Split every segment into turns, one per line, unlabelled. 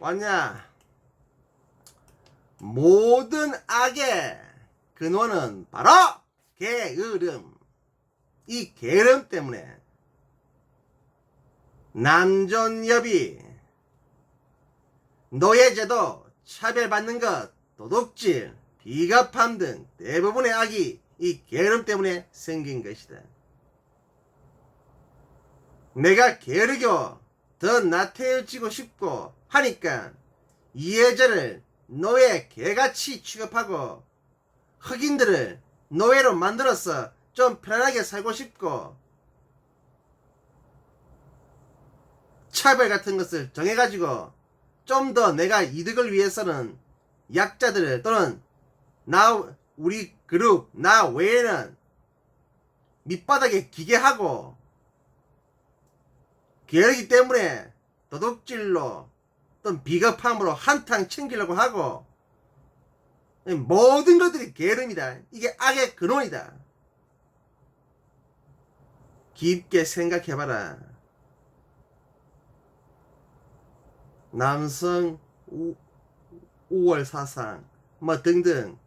왔냐? 모든 악의 근원은 바로 게으름. 이 게으름 때문에 남존여비 노예제도 차별받는 것 도둑질 비겁함 등 대부분의 악이 이 게으름 때문에 생긴 것이다. 내가 게으르고 더 나태해지고 싶고 하니까 이해자를 노예 개같이 취급하고 흑인들을 노예로 만들어서 좀 편안하게 살고 싶고 차별 같은 것을 정해가지고 좀 더 내가 이득을 위해서는 약자들을 또는 나 우리 그룹 나 외에는 밑바닥에 기계하고 게으르기 때문에 도둑질로 또는 비겁함으로 한탕 챙기려고 하고 모든 것들이 게으름이다. 이게 악의 근원이다. 깊게 생각해봐라. 남성 우, 우월 사상 뭐 등등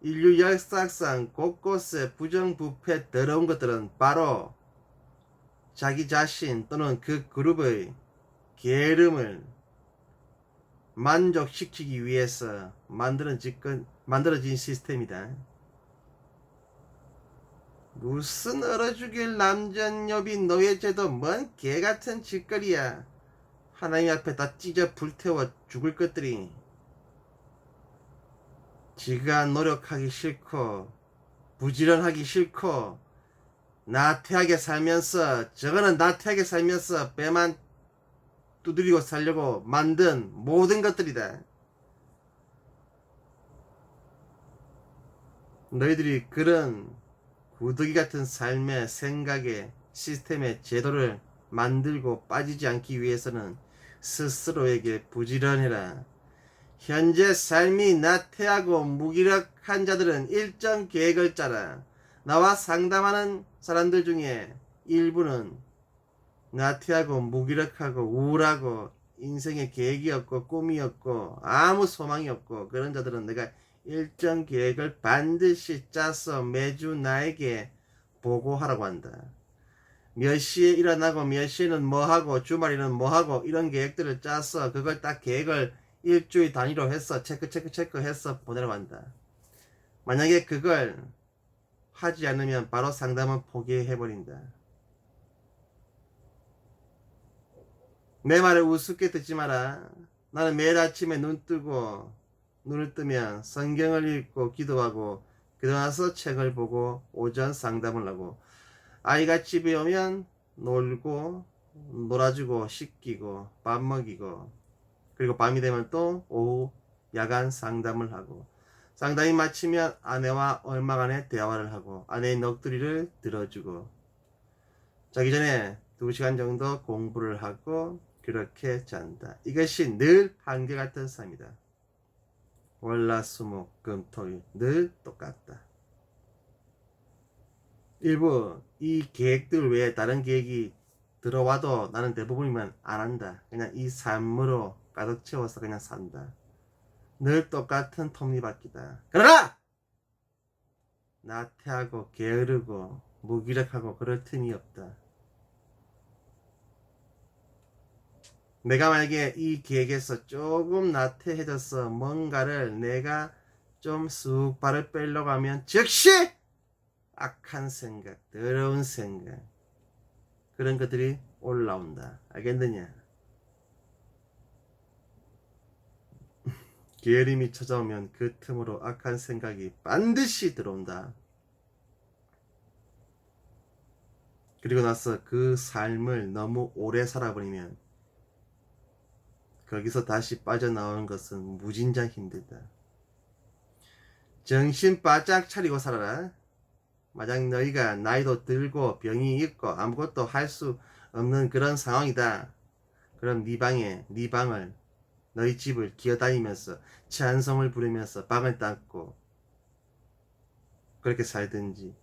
인류 역사상 곳곳에 부정부패 더러운 것들은 바로 자기 자신 또는 그 그룹의 게으름을 만족시키기 위해서 만들어진, 만들어진 시스템이다. 무슨 얼어 죽일 남전여비 노예제도 뭔 개같은 짓거리야. 하나님 앞에 다 찢어 불태워 죽을 것들이 지가 노력하기 싫고 부지런하기 싫고 나태하게 살면서 저거는 나태하게 살면서 배만 두드리고 살려고 만든 모든 것들이다. 너희들이 그런 구더기 같은 삶의 생각에 시스템의 제도를 만들고 빠지지 않기 위해서는 스스로에게 부지런해라. 현재 삶이 나태하고 무기력한 자들은 일정 계획을 짜라. 나와 상담하는 사람들 중에 일부는 나태하고 무기력하고 우울하고 인생에 계획이 없고 꿈이 없고 아무 소망이 없고 그런 자들은 내가 일정 계획을 반드시 짜서 매주 나에게 보고하라고 한다. 몇 시에 일어나고 몇 시에는 뭐 하고 주말에는 뭐 하고 이런 계획들을 짜서 그걸 딱 계획을 일주일 단위로 해서 체크 체크 체크 해서 보내라고 한다. 만약에 그걸 하지 않으면 바로 상담은 포기해 버린다. 내 말을 우습게 듣지 마라. 나는 매일 아침에 눈 뜨고 눈을 뜨면 성경을 읽고 기도하고 그러나서 책을 보고 오전 상담을 하고 아이가 집에 오면 놀고 놀아주고 씻기고 밥 먹이고 그리고 밤이 되면 또 오후 야간 상담을 하고 상담이 마치면 아내와 얼마간의 대화를 하고 아내의 넋두리를 들어주고 자기 전에 2시간 정도 공부를 하고 그렇게 잔다. 이것이 늘 한결같은 삶이다. 월화수목 금토일 늘 똑같다. 일부 이 계획들 외에 다른 계획이 들어와도 나는 대부분이면 안 한다. 그냥 이 삶으로 가득 채워서 그냥 산다. 늘 똑같은 톱니바퀴다. 그러나 나태하고 게으르고 무기력하고 그럴 틈이 없다. 내가 만약에 이 계획에서 조금 나태해져서 뭔가를 내가 좀 쑥 발을 빼려고 하면 즉시 악한 생각, 더러운 생각 그런 것들이 올라온다. 알겠느냐? 게으름이 찾아오면 그 틈으로 악한 생각이 반드시 들어온다. 그리고 나서 그 삶을 너무 오래 살아버리면 거기서 다시 빠져나오는 것은 무진장 힘들다. 정신 바짝 차리고 살아라. 만약 너희가 나이도 들고 병이 있고 아무것도 할 수 없는 그런 상황이다. 그럼 네 방에 네 방을 너희 집을 기어다니면서 찬송을 부르면서 방을 닦고 그렇게 살든지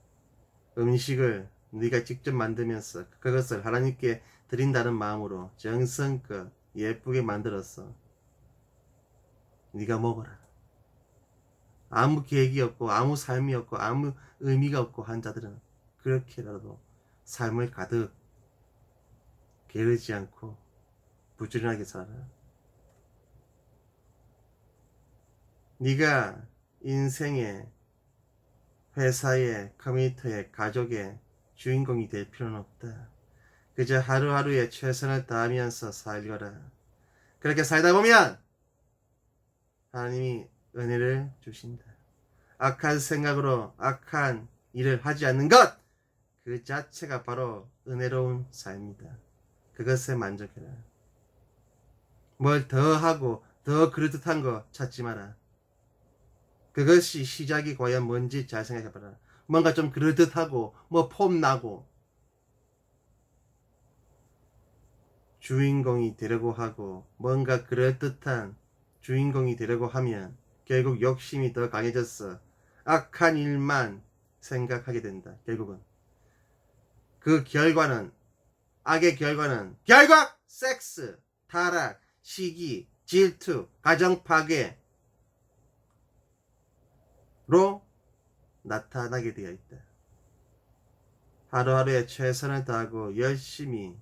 음식을 네가 직접 만들면서 그것을 하나님께 드린다는 마음으로 정성껏 예쁘게 만들었어. 네가 먹어라. 아무 계획이 없고 아무 삶이 없고 아무 의미가 없고 한 자들은 그렇게라도 삶을 가득 게으르지 않고 부지런하게 살아. 네가 인생의 회사의 커뮤니티의 가족의 주인공이 될 필요는 없다. 그저 하루하루에 최선을 다하면서 살거라. 그렇게 살다 보면 하나님이 은혜를 주신다. 악한 생각으로 악한 일을 하지 않는 것! 그 자체가 바로 은혜로운 삶이다. 그것에 만족해라. 뭘 더 하고 더 그럴듯한 거 찾지 마라. 그것이 시작이 과연 뭔지 잘 생각해봐라. 뭔가 좀 그럴듯하고 뭐 폼 나고 주인공이 되려고 하고 뭔가 그럴듯한 주인공이 되려고 하면 결국 욕심이 더 강해졌어. 악한 일만 생각하게 된다. 결국은 그 결과는 악의 결과는 결국 섹스, 타락, 시기, 질투, 가정 파괴로 나타나게 되어 있다. 하루하루에 최선을 다하고 열심히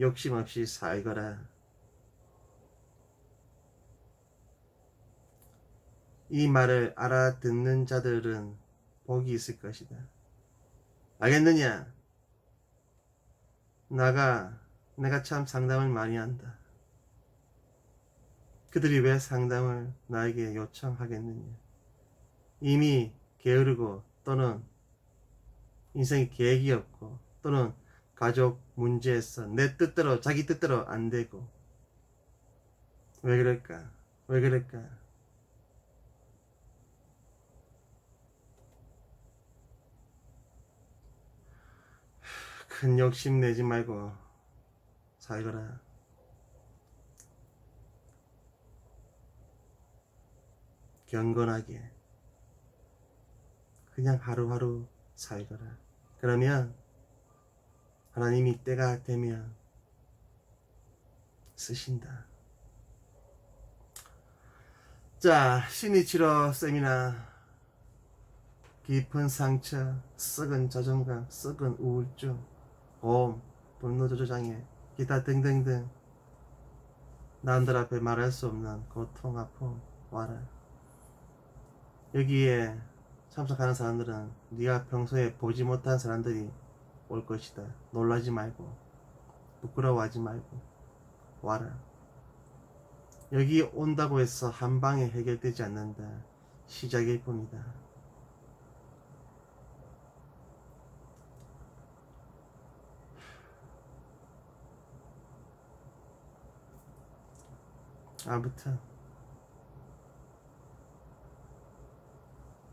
욕심 없이 살거라. 이 말을 알아듣는 자들은 복이 있을 것이다. 알겠느냐? 나가, 내가 참 상담을 많이 한다. 그들이 왜 상담을 나에게 요청하겠느냐? 이미 게으르고 또는 인생에 계획이 없고 또는 가족 문제에서 내 뜻대로 자기 뜻대로 안 되고 왜 그럴까? 왜 그럴까? 큰 욕심 내지 말고 살거라. 경건하게 그냥 하루하루 살거라. 그러면 하나님이 때가 되면 쓰신다. 자, 신이치료 세미나 깊은 상처, 썩은 자존감, 썩은 우울증, 고음, 분노 조절장애, 기타 등등등 남들 앞에 말할 수 없는 고통, 아픔 와라. 여기에 참석하는 사람들은 네가 평소에 보지 못한 사람들이 올 것이다. 놀라지 말고 부끄러워하지 말고 와라. 여기 온다고 해서 한 방에 해결되지 않는다. 시작일 뿐이다. 아무튼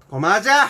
고마자.